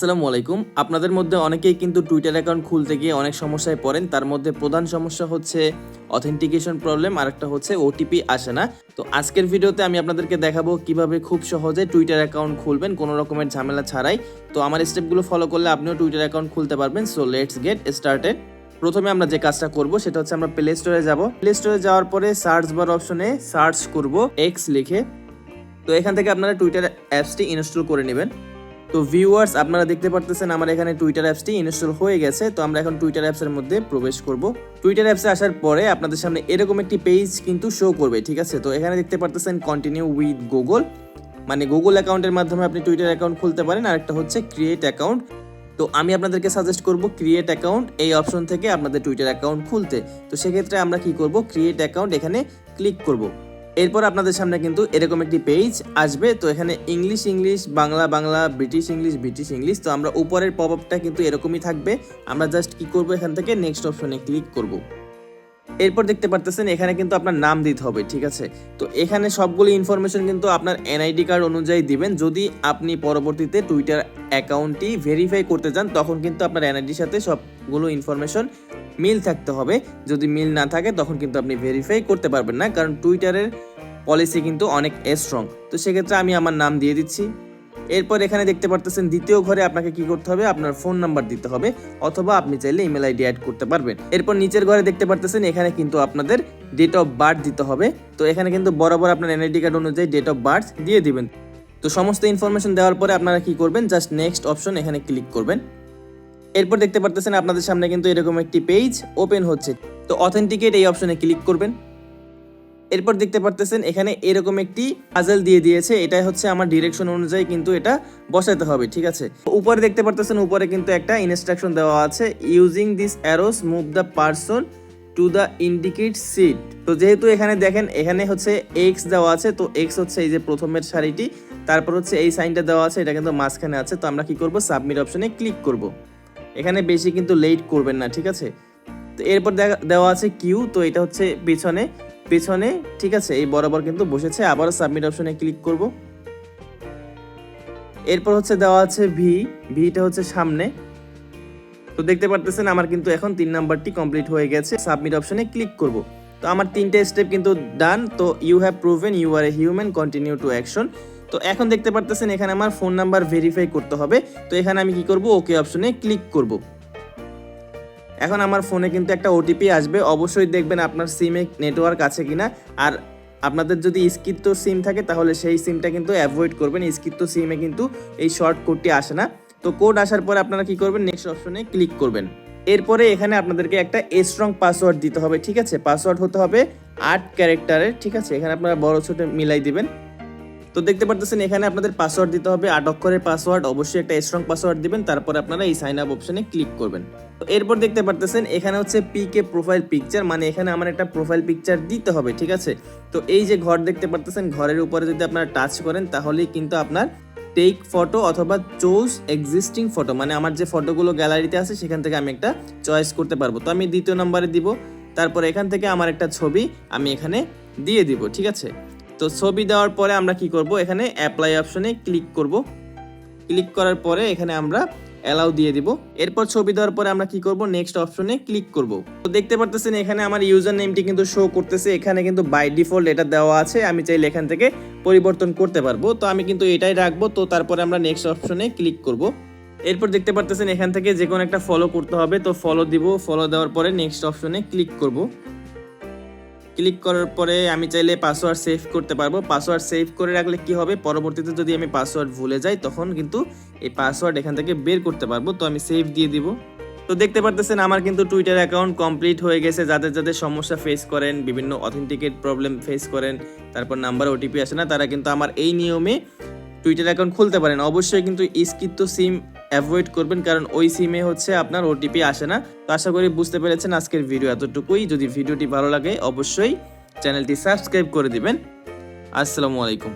আসসালামু আলাইকুম। আপনাদের মধ্যে অনেকেই কিন্তু টুইটার অ্যাকাউন্ট খুলতে গিয়ে অনেক সমস্যায় পড়েন। তার মধ্যে প্রধান সমস্যা হচ্ছে অথেন্টিকেশন প্রবলেম আর একটা হচ্ছে ওটিপি আসে না। তো আজকের ভিডিওতে আমি আপনাদেরকে দেখাবো কীভাবে খুব সহজে টুইটার অ্যাকাউন্ট খুলবেন, কোনো রকমের ঝামেলা ছাড়াই। তো আমার স্টেপগুলো ফলো করলে আপনিও টুইটার অ্যাকাউন্ট খুলতে পারবেন। সো লেটস গেট স্টার্টেড প্রথমে আমরা যে কাজটা করব, সেটা হচ্ছে আমরা প্লে স্টোরে যাব। প্লে স্টোরে যাওয়ার পরে সার্চ বার অপশনে সার্চ করব এক্স লিখে। তো এখান থেকে আপনারা টুইটার অ্যাপসটি ইনস্টল করে নেবেন। তো ভিউয়ার্স আপনারা দেখতে পারতেছেন আমার এখানে টুইটার অ্যাপসটি ইনস্টল হয়ে গেছে। তো আমরা এখন টুইটার অ্যাপসের মধ্যে প্রবেশ করব। টুইটার অ্যাপসে আসার পরে আপনাদের সামনে এরকম একটি পেজ কিন্তু শো করবে, ঠিক আছে? তো এখানে দেখতে পারতেছেন কন্টিনিউ উইথ গুগল মানে গুগল অ্যাকাউন্টের মাধ্যমে আপনি টুইটার অ্যাকাউন্ট খুলতে পারেন। আর একটা হচ্ছে ক্রিয়েট অ্যাকাউন্ট তো আমি আপনাদেরকে সাজেস্ট করব ক্রিয়েট অ্যাকাউন্ট এই অপশন থেকে আপনাদের টুইটার অ্যাকাউন্ট খুলতে। তো সেক্ষেত্রে আমরা কি করব? ক্রিয়েট অ্যাকাউন্ট এখানে ক্লিক করব। এরপর আপনাদের সামনে কিন্তু এরকম একটি পেজ আসবে। তো এখানে English English Bangla Bangla British English British English তো আমরা উপরের পপ আপটা কিন্তু এরকমই থাকবে। আমরা জাস্ট কি করব এখান থেকে? নেক্সট অপশনে ক্লিক করব। এরপর দেখতে পারতেছেন, এখানে কিন্তু আপনার নাম দিতে হবে, ঠিক আছে? তো এখানে সবগুলো ইনফরমেশন কিন্তু আপনার এনআইডি কার্ড অনুযায়ী দিবেন। যদি আপনি পরবর্তীতে টুইটার অ্যাকাউন্টটি ভেরিফাই করতে চান, তখন কিন্তু আপনার এনআইডির সাথে সবগুলো ইনফরমেশন মিল থাকতে হবে। যদি মিল না থাকে, তখন কিন্তু আপনি ভেরিফাই করতে পারবেন না। কারণ টুইটারের পলিসি কিন্তু অনেক স্ট্রং তো সেক্ষেত্রে আমি আমার নাম দিয়ে দিচ্ছি। এরপর এখানে দেখতে পারতেছেন দ্বিতীয় ঘরে আপনাকে কি করতে হবে? আপনার ফোন নাম্বার দিতে হবে, অথবা আপনি চাইলে ইমেল আইডি অ্যাড করতে পারবেন। এরপর নিচের ঘরে দেখতে পারতেছেন এখানে কিন্তু আপনাদের ডেট অফ বার্থ দিতে হবে। তো এখানে কিন্তু বরাবর আপনার এনআইডি কার্ড অনুযায়ী ডেট অফ বার্থ দিয়ে দিবেন। তো সমস্ত ইনফরমেশন দেওয়ার পরে আপনারা কি করবেন? জাস্ট নেক্সট অপশন এখানে ক্লিক করবেন। এরপর দেখতে পারতেছেন আপনাদের সামনে কিন্তু এরকম একটি পেজ ওপেন হচ্ছে। তো অথেন্টিকেট এই অপশনে ক্লিক করবেন। এরপর দেখতে পারতেছেন এখানে এরকম একটি পাজেল দিয়ে দিয়েছে। এটাই হচ্ছে আমার ডিরেকশন অনুযায়ী কিন্তু এটা বসাতে হবে, ঠিক আছে? উপরে দেখতে পারতেছেন, উপরে কিন্তু একটা ইনস্ট্রাকশন দেওয়া আছে using this arrows move the person to the indicate seat তো যেহেতু এখানে দেখেন, এখানে হচ্ছে এক্স দেওয়া আছে, তো এক্স হচ্ছে এই যে প্রথমের সারিটি, তারপর হচ্ছে এই সাইনটা দেওয়া আছে, এটা কিন্তু মাঝখানে আছে, তো আমরা কি করব? সাবমিট অপশনে ক্লিক করব। এখানে বেশি কিন্তু লেট করবেন না, ঠিক আছে? তো এরপর দেওয়া আছে কিউ তো এটা হচ্ছে পেছনে। পেছনে, ঠিক আছে, এই বরাবর কিন্তু বসেছে, আবারও সাবমিট অপশনে ক্লিক করব। এরপর হচ্ছে দেওয়া আছে ভি ভিটা হচ্ছে সামনে। তো দেখতে পারতেছেন, আমার কিন্তু এখন তিন নাম্বারটি কমপ্লিট হয়ে গেছে সাবমিট অপশনে ক্লিক করব। তো আমার তিনটে স্টেপ কিন্তু ডান তো you have proven you are a human continue to action তো এখন দেখতে পারতেছেন, এখানে আমার ফোন নাম্বার ভেরিফাই করতে হবে। তো এখানে আমি কি করব? ওকে অপশনে ক্লিক করব। এখন আমার ফোনে কিন্তু একটা ওটিপি আসবে। অবশ্যই দেখবেন আপনার সিমে নেটওয়ার্ক আছে কিনা। আর আপনাদের যদি স্কিত্ত সিম থাকে, তাহলে সেই সিমটা কিন্তু অ্যাভয়েড করবেন। স্কিত্ত সিমে কিন্তু এই শর্ট কোডটি আসে না। তো কোড আসার পরে আপনারা কি করবেন? নেক্সট অপশনে ক্লিক করবেন। এরপরে এখানে আপনাদেরকে একটা স্ট্রং পাসওয়ার্ড দিতে হবে, ঠিক আছে? পাসওয়ার্ড হতে হবে আট ক্যারেক্টারের ঠিক আছে? এখানে আপনারা বড় ছোট মিলাই দিবেন। তো দেখতে পারতেছেন, এখানে আপনাদের পাসওয়ার্ড দিতে হবে। আট অক্ষরের পাসওয়ার্ড অবশ্যই একটা স্ট্রং পাসওয়ার্ড দিবেন, তারপর আপনারা এই সাইন আপ অপশনে ক্লিক করবেন। তো এরপর দেখতে পারতেছেন, এখানে হচ্ছে পিকে প্রোফাইল পিকচার মানে এখানে আমার একটা প্রোফাইল পিকচার দিতে হবে, ঠিক আছে? তো এই যে ঘর দেখতে পারতেছেন, ঘরের উপরে যদি আপনারা টাচ করেন, তাহলেই কিন্তু আপনার টেক ফটো অথবা চোজ এক্সিস্টিং ফটো মানে আমার যে ফটোগুলো গ্যালারিতে আছে, সেখান থেকে আমি একটা চয়েস করতে পারব। তো আমি দ্বিতীয় নম্বরে দিব, তারপর এখান থেকে আমার একটা ছবি আমি এখানে দিয়ে দিব, ঠিক আছে? তো ছবি দেওয়ার পরে আমরা কি করব? এখানে অ্যাপ্লাই অপশনে ক্লিক করব। ক্লিক করার পরে এখানে আমরা অ্যালাউ দিয়ে দিব। এরপর ছবি দেওয়ার পরে আমরা কি করব? নেক্সট অপশনে ক্লিক করব। তো দেখতে পারতেছেন এখানে আমার ইউজার নেমটি কিন্তু শো করতেছে। এখানে কিন্তু বাই ডিফল্ট এটা দেওয়া আছে। আমি চাইলে এখান থেকে পরিবর্তন করতে পারব। তো আমি কিন্তু এটাই রাখব। তো তারপরে আমরা নেক্সট অপশনে ক্লিক করব। এরপর দেখতে পারতেছেন এখান থেকে যে কোনো একটা ফলো করতে হবে। তো ফলো দিব। ফলো দেওয়ার পরে নেক্সট অপশনে ক্লিক করব। ক্লিক করার পরে আমি চাইলে পাসওয়ার্ড সেভ করতে পারব। পাসওয়ার্ড সেভ করে রাখলে কি হবে? পরবর্তীতে যদি আমি পাসওয়ার্ড ভুলে যাই, তখন কিন্তু এই পাসওয়ার্ড এখান থেকে বের করতে পারব। তো আমি সেভ দিয়ে দিব। তো দেখতে পারতেছেন, আমার কিন্তু টুইটার অ্যাকাউন্ট কমপ্লিট হয়ে গেছে। যাদের যাদের সমস্যা ফেস করেন, বিভিন্ন অথেন্টিকেট প্রবলেম ফেস করেন, তারপর নাম্বার ওটিপি আসে না, তারা কিন্তু আমার এই নিয়মে টুইটার অ্যাকাউন্ট খুলতে পারেন। অবশ্যই কিন্তু স্কিপ্ত সিম অ্যাভয়েড করবেন, কারণ ওই সিমে হচ্ছে আপনার ওটিপি আসে না। তো আশা করি বুঝতে পেরেছেন আজকের ভিডিও এতটুকুই। যদি ভিডিওটি ভালো লাগে, অবশ্যই চ্যানেলটি সাবস্ক্রাইব করে দিবেন। আসসালামু আলাইকুম।